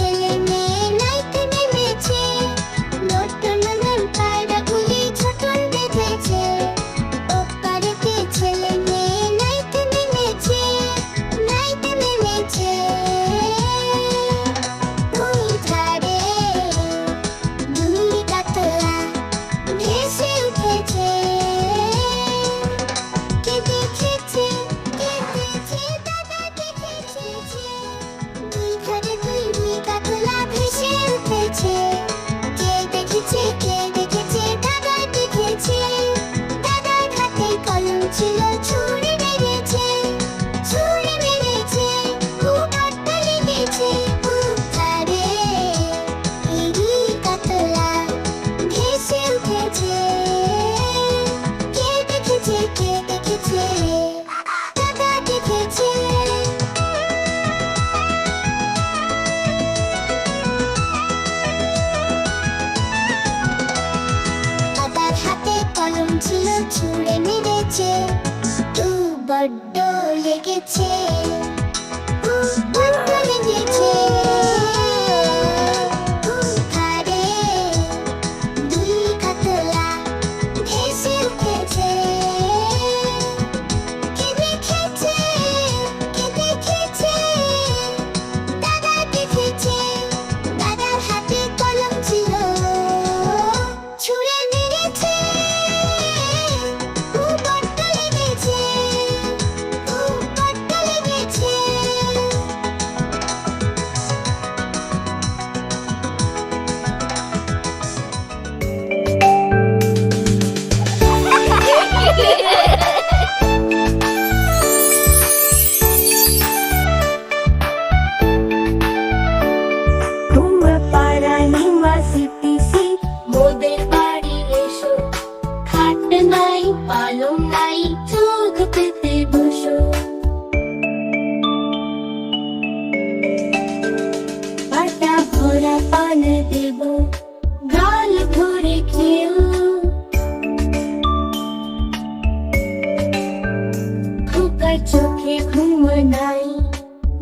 watching. 七月初 পান দেব গাল ভরে খেয়েও খোকার চোখে ঘুম নাই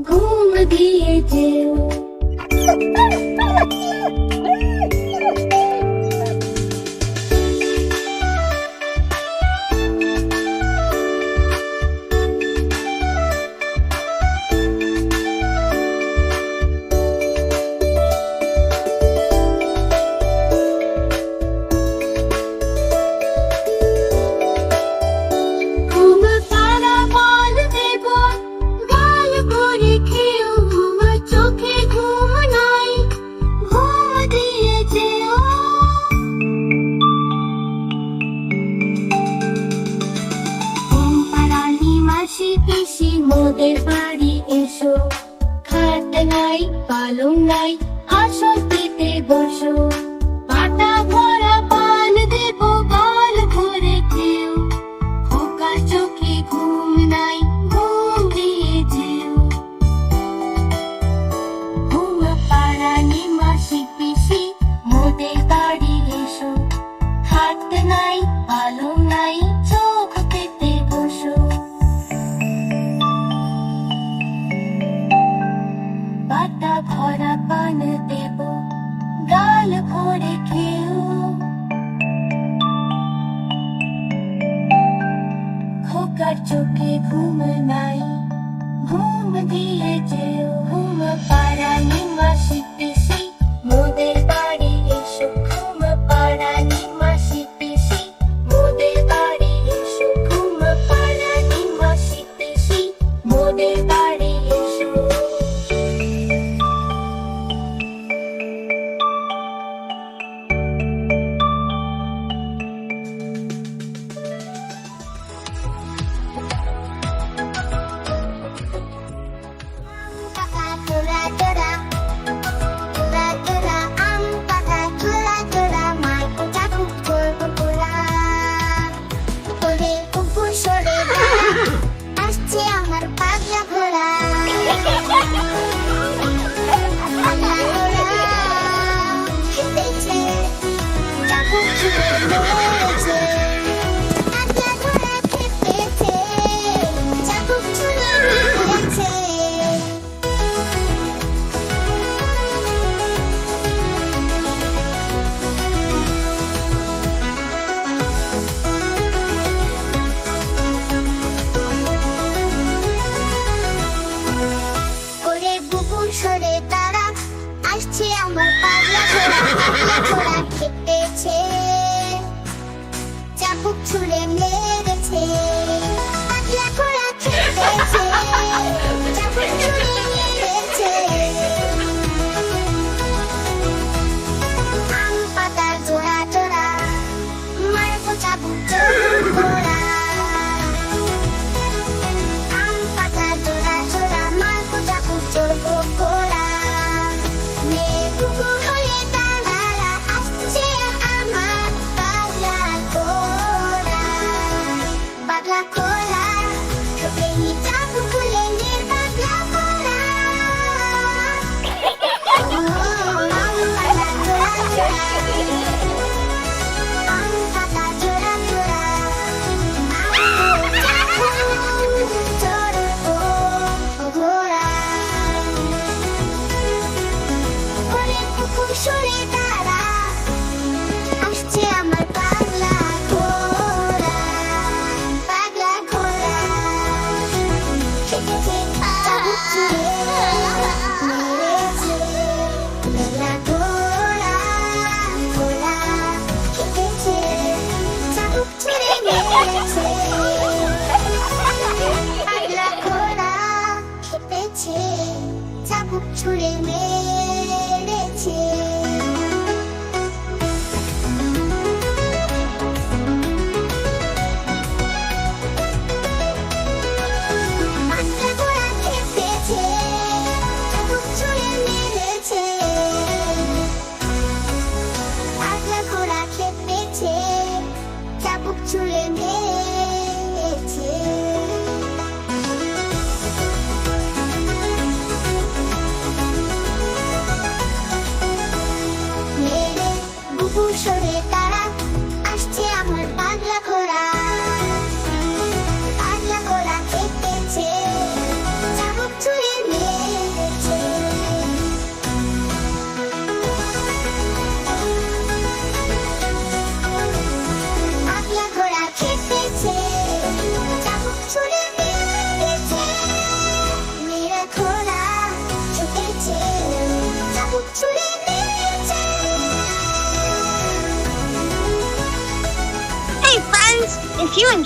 ঘুম দিয়ে যেও। তোদের বাড়ি এসো খাট নাই পালং নাই আসল পেতে বসো চোখে ঘুমে না 주례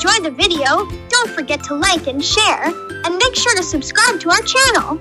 enjoy the video, don't forget to like and share, and make sure to subscribe to our channel.